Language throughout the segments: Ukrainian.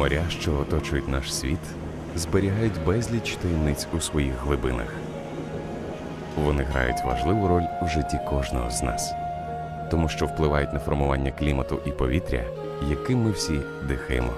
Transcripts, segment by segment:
Моря, що оточують наш світ, зберігають безліч таємниць у своїх глибинах. Вони грають важливу роль в житті кожного з нас, тому що впливають на формування клімату і повітря, яким ми всі дихаємо.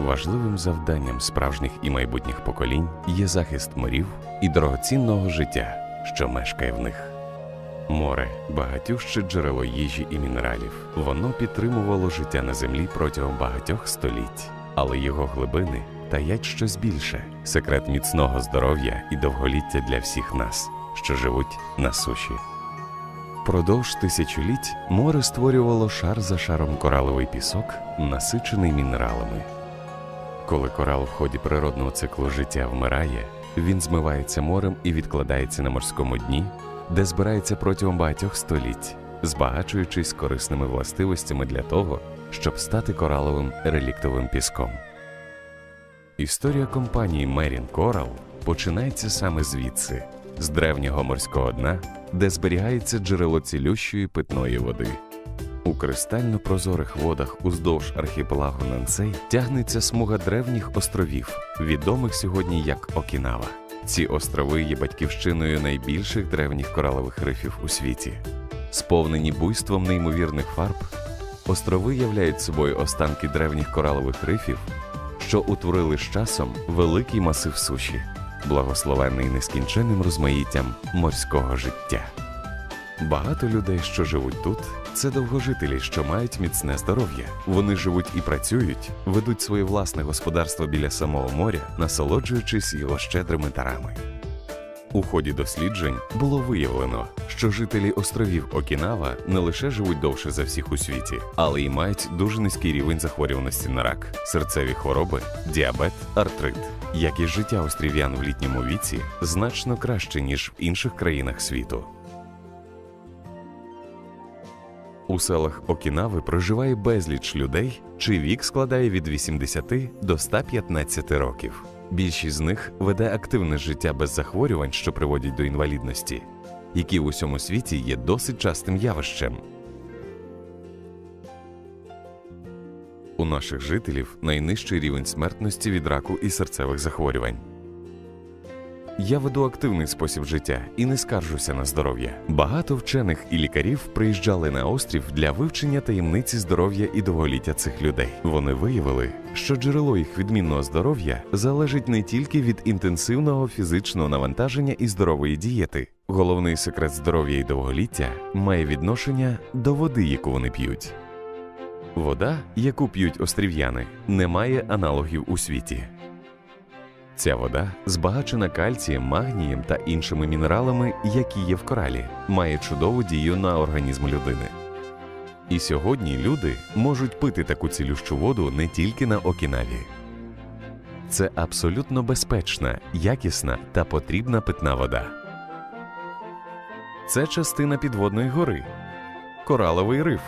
Важливим завданням справжніх і майбутніх поколінь є захист морів і дорогоцінного життя, що мешкає в них. Море багатюще джерело їжі і мінералів. Воно підтримувало життя на землі протягом багатьох століть, але його глибини таять щось більше секрет міцного здоров'я і довголіття для всіх нас, що живуть на суші. Продовж тисячоліть море створювало шар за шаром кораловий пісок, насичений мінералами. Коли корал в ході природного циклу життя вмирає, він змивається морем і відкладається на морському дні, де збирається протягом багатьох століть, збагачуючись корисними властивостями для того, щоб стати кораловим реліктовим піском. Історія компанії Marine Coral починається саме звідси, з древнього морського дна, де зберігається джерело цілющої питної води. У кристально прозорих водах уздовж архіпелагу Нансей тягнеться смуга древніх островів, відомих сьогодні як Окінава. Ці острови є батьківщиною найбільших древніх коралових рифів у світі. Сповнені буйством неймовірних фарб, острови являють собою останки древніх коралових рифів, що утворили з часом великий масив суші, благословений нескінченним розмаїттям морського життя. Багато людей, що живуть тут, це довгожителі, що мають міцне здоров'я. Вони живуть і працюють, ведуть своє власне господарство біля самого моря, насолоджуючись його щедрими дарами. У ході досліджень було виявлено, що жителі островів Окінава не лише живуть довше за всіх у світі, але й мають дуже низький рівень захворюваності на рак, серцеві хвороби, діабет, артрит. Якість життя острів'ян в літньому віці значно краще ніж в інших країнах світу. У селах Окінави проживає безліч людей, чий вік складає від 80 до 115 років. Більшість з них веде активне життя без захворювань, що приводять до інвалідності, які в усьому світі є досить частим явищем. У наших жителів найнижчий рівень смертності від раку і серцевих захворювань. Я веду активний спосіб життя і не скаржуся на здоров'я. Багато вчених і лікарів приїжджали на острів для вивчення таємниці здоров'я і довголіття цих людей. Вони виявили, що джерело їх відмінного здоров'я залежить не тільки від інтенсивного фізичного навантаження і здорової дієти. Головний секрет здоров'я і довголіття має відношення до води, яку вони п'ють. Вода, яку п'ють острів'яни, не має аналогів у світі. Ця вода збагачена кальцієм, магнієм та іншими мінералами, які є в коралі, має чудову дію на організм людини. І сьогодні люди можуть пити таку цілющу воду не тільки на Окінаві. Це абсолютно безпечна, якісна та потрібна питна вода. Це частина підводної гори, кораловий риф.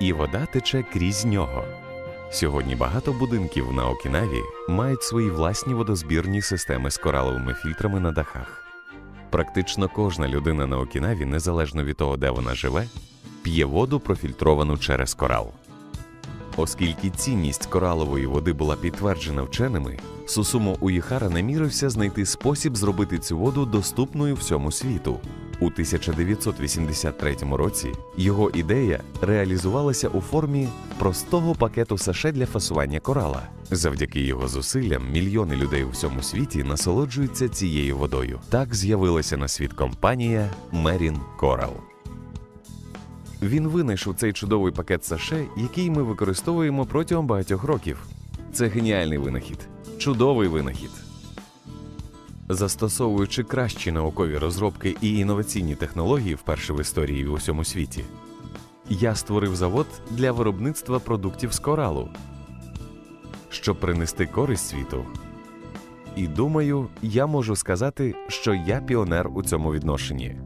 І вода тече крізь нього. Сьогодні багато будинків на Окінаві мають свої власні водозбірні системи з кораловими фільтрами на дахах. Практично кожна людина на Окінаві, незалежно від того, де вона живе, п'є воду, профільтровану через корал. Оскільки цінність коралової води була підтверджена вченими, Сусумо Уїхара намірився знайти спосіб зробити цю воду доступною всьому світу. У 1983 році його ідея реалізувалася у формі простого пакету саше для фасування корала. Завдяки його зусиллям мільйони людей у всьому світі насолоджуються цією водою. Так з'явилася на світ компанія Marine Coral. Він винайшов цей чудовий пакет саше, який ми використовуємо протягом багатьох років. Це геніальний винахід, чудовий винахід. Застосовуючи кращі наукові розробки і інноваційні технології вперше в історії в усьому світі, я створив завод для виробництва продуктів з коралу, щоб принести користь світу. І думаю, я можу сказати, що я піонер у цьому відношенні.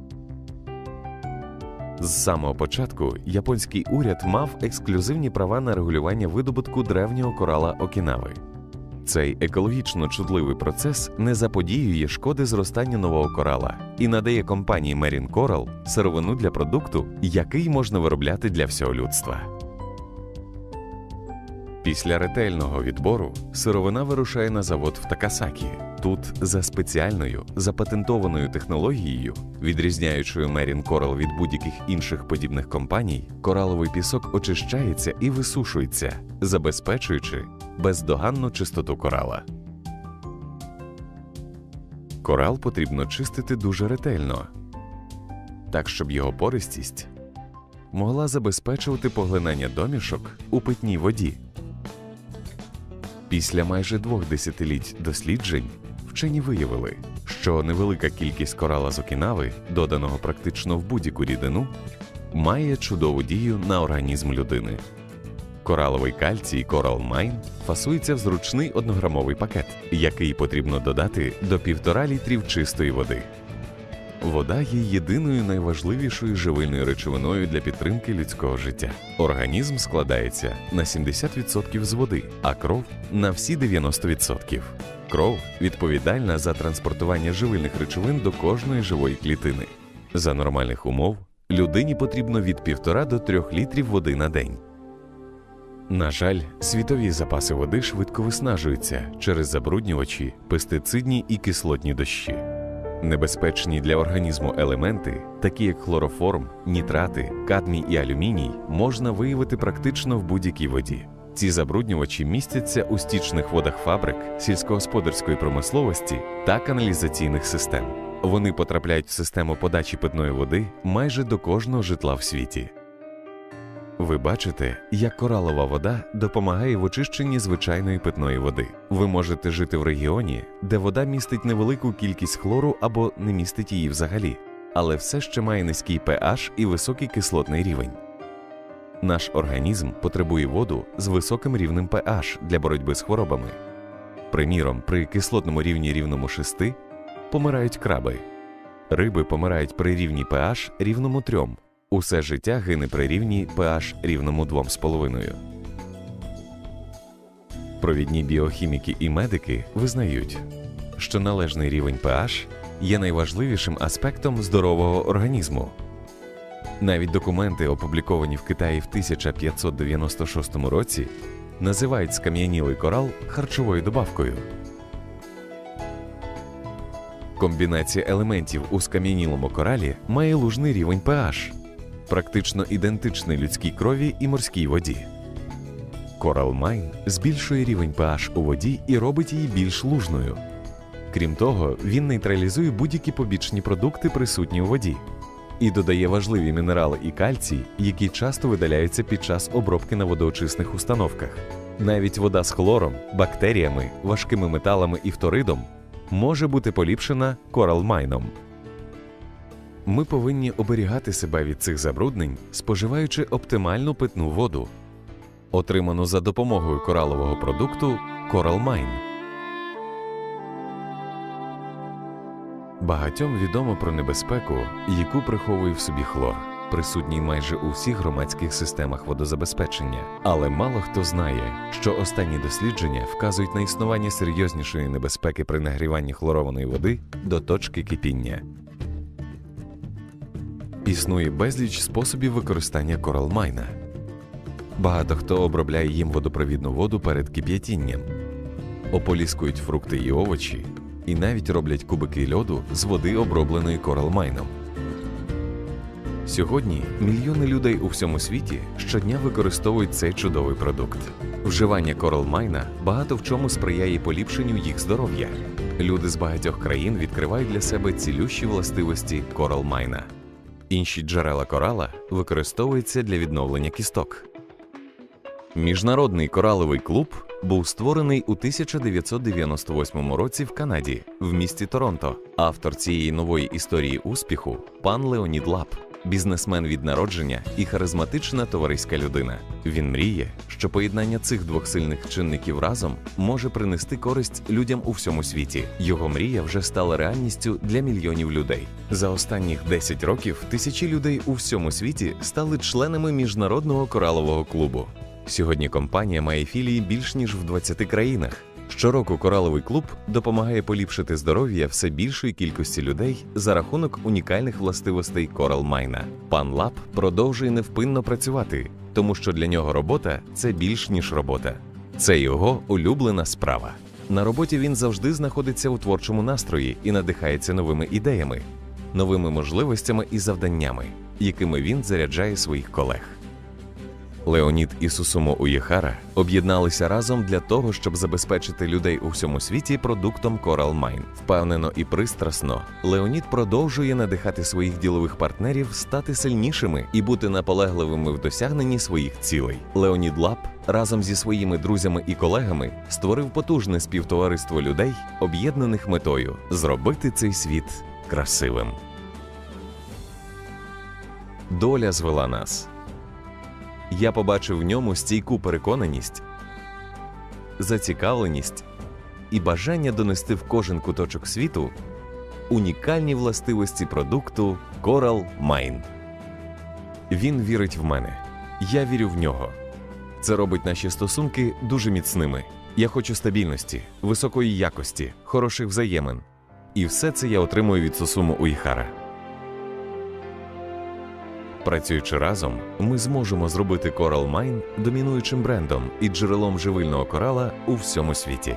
З самого початку японський уряд мав ексклюзивні права на регулювання видобутку древнього корала Окінави. Цей екологічно чутливий процес не заподіює шкоди зростанню нового корала і надає компанії Marine Coral сировину для продукту, який можна виробляти для всього людства. Після ретельного відбору сировина вирушає на завод в Такасакі. Тут за спеціальною запатентованою технологією, відрізняючою Мерін Корал від будь-яких інших подібних компаній, кораловий пісок очищається і висушується, забезпечуючи бездоганну чистоту корала. Корал потрібно чистити дуже ретельно, так щоб його пористість могла забезпечувати поглинання домішок у питній воді. Після майже двох десятиліть досліджень вчені виявили, що невелика кількість корала з Окінави, доданого практично в будь-яку рідину, має чудову дію на організм людини. Кораловий кальцій Coral Mine фасується в зручний однограмовий пакет, який потрібно додати до півтора літрів чистої води. Вода є єдиною найважливішою живильною речовиною для підтримки людського життя. Організм складається на 70% з води, а кров на всі 90%. Кров відповідальна за транспортування живильних речовин до кожної живої клітини. За нормальних умов людині потрібно від 1,5 до 3 літрів води на день. На жаль, світові запаси води швидко виснажуються через забруднювачі, пестицидні і кислотні дощі. Небезпечні для організму елементи, такі як хлороформ, нітрати, кадмій і алюміній, можна виявити практично в будь-якій воді. Ці забруднювачі містяться у стічних водах фабрик, сільськогосподарської промисловості та каналізаційних систем. Вони потрапляють в систему подачі питної води майже до кожного житла в світі. Ви бачите, як коралова вода допомагає в очищенні звичайної питної води. Ви можете жити в регіоні, де вода містить невелику кількість хлору або не містить її взагалі, але все ще має низький pH і високий кислотний рівень. Наш організм потребує воду з високим рівнем pH для боротьби з хворобами. Приміром, при кислотному рівні рівному 6 помирають краби. Риби помирають при рівні pH рівному 3. Усе життя гине при рівні pH рівному 2,5. Провідні біохіміки і медики визнають, що належний рівень pH є найважливішим аспектом здорового організму. Навіть документи, опубліковані в Китаї в 1596 році, називають скам'янілий корал харчовою добавкою. Комбінація елементів у скам'янілому коралі має лужний рівень pH, практично ідентичний людській крові і морській воді. Coral Mine збільшує рівень pH у воді і робить її більш лужною. Крім того, він нейтралізує будь-які побічні продукти, присутні у воді, і додає важливі мінерали і кальцій, які часто видаляються під час обробки на водоочисних установках. Навіть вода з хлором, бактеріями, важкими металами і фторидом може бути поліпшена коралмайном. Ми повинні оберігати себе від цих забруднень, споживаючи оптимальну питну воду, отриману за допомогою коралового продукту Coral Mine. Багатьом відомо про небезпеку, яку приховує в собі хлор, присутній майже у всіх громадських системах водозабезпечення. Але мало хто знає, що останні дослідження вказують на існування серйознішої небезпеки при нагріванні хлорованої води до точки кипіння. Існує безліч способів використання коралмайна. Багато хто обробляє їм водопровідну воду перед кип'ятінням, ополіскують фрукти і овочі, і навіть роблять кубики льоду з води, обробленої коралмайном. Сьогодні мільйони людей у всьому світі щодня використовують цей чудовий продукт. Вживання коралмайна багато в чому сприяє поліпшенню їх здоров'я. Люди з багатьох країн відкривають для себе цілющі властивості коралмайна. Інші джерела корала використовуються для відновлення кісток. Міжнародний кораловий клуб був створений у 1998 році в Канаді, в місті Торонто. Автор цієї нової історії успіху пан Леонід Лап, бізнесмен від народження і харизматична товариська людина. Він мріє, що поєднання цих двох сильних чинників разом може принести користь людям у всьому світі. Його мрія вже стала реальністю для мільйонів людей. За останніх 10 років тисячі людей у всьому світі стали членами міжнародного коралового клубу. Сьогодні компанія має філії більш ніж в 20 країнах. Щороку кораловий клуб допомагає поліпшити здоров'я все більшої кількості людей за рахунок унікальних властивостей коралмайна. Пан Лап продовжує невпинно працювати, тому що для нього робота це більш ніж робота. Це його улюблена справа. На роботі він завжди знаходиться у творчому настрої і надихається новими ідеями, новими можливостями і завданнями, якими він заряджає своїх колег. Леонід і Сусумо Уєхара об'єдналися разом для того, щоб забезпечити людей у всьому світі продуктом Coral Mine. Впевнено і пристрасно, Леонід продовжує надихати своїх ділових партнерів стати сильнішими і бути наполегливими в досягненні своїх цілей. Леонід Лап разом зі своїми друзями і колегами створив потужне співтовариство людей, об'єднаних метою зробити цей світ красивим. Доля звела нас. Я побачив в ньому стійку переконаність, зацікавленість і бажання донести в кожен куточок світу унікальні властивості продукту Coral Mine. Він вірить в мене, я вірю в нього. Це робить наші стосунки дуже міцними. Я хочу стабільності, високої якості, хороших взаємин. І все це я отримую від Сусуму Уїхара. Працюючи разом, ми зможемо зробити Coral Mine домінуючим брендом і джерелом живильного корала у всьому світі.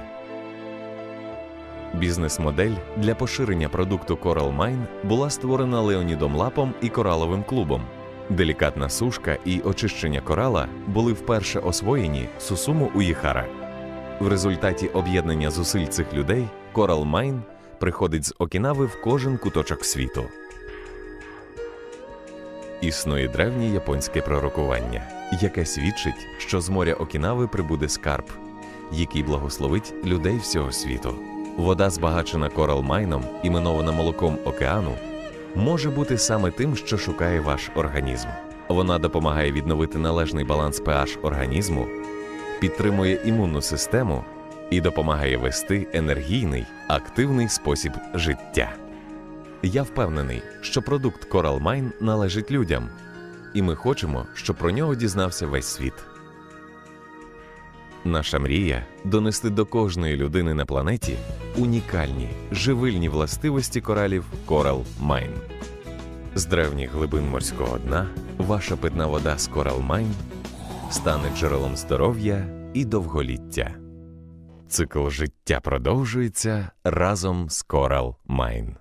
Бізнес-модель для поширення продукту Coral Mine була створена Леонідом Лапом і Кораловим клубом. Делікатна сушка і очищення корала були вперше освоєні Сусуму Уїхара. В результаті об'єднання зусиль цих людей Coral Mine приходить з Окінави в кожен куточок світу. Існує древнє японське пророкування, яке свідчить, що з моря Окінави прибуде скарб, який благословить людей всього світу. Вода, збагачена коралмайном, іменована молоком океану, може бути саме тим, що шукає ваш організм. Вона допомагає відновити належний баланс pH організму, підтримує імунну систему і допомагає вести енергійний, активний спосіб життя. Я впевнений, що продукт Coral Mine належить людям, і ми хочемо, щоб про нього дізнався весь світ. Наша мрія донести до кожної людини на планеті унікальні живильні властивості коралів Coral Mine. З древніх глибин морського дна ваша питна вода з Coral Mine стане джерелом здоров'я і довголіття. Цикл життя продовжується разом з Coral Mine.